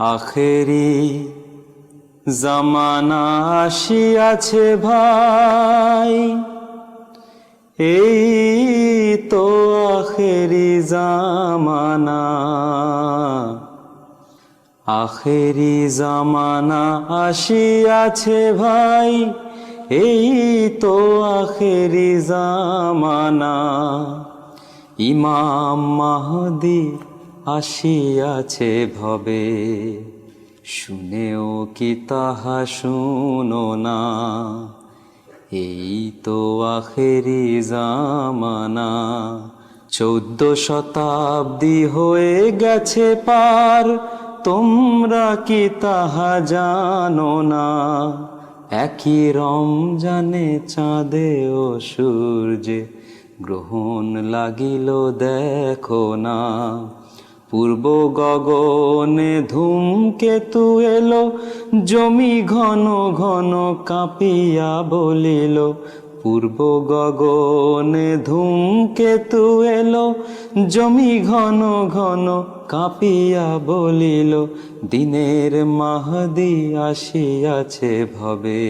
আখেরি জামানা আসিয়াছে ভাই। এই তো আখেরি জামানা। আখেরি জামানা আসিয়াছে ভাই। এই তো আখেরি জামানা। ইমাম মাহদি আসিয়াছে ভবে। শুনেও কি তাহা শুনো না। এই তো আখেরি জামানা, চৌদ্দ শতাব্দী হয়ে গেছে পার। তোমরা কি তাহা জানো না? একই রমজানে চাঁদে ও সূর্যে গ্রহণ লাগিল দেখো না। পূর্ব গগনে ধূমকেতু এলো, জমি ঘন ঘন কাঁপিয়া বলিল, পূর্ব গগনে ধূমকেতু এলো, জমি ঘন ঘন কাঁপিয়া বলিল, দিনের মাহদি আসিয়াছে ভবে।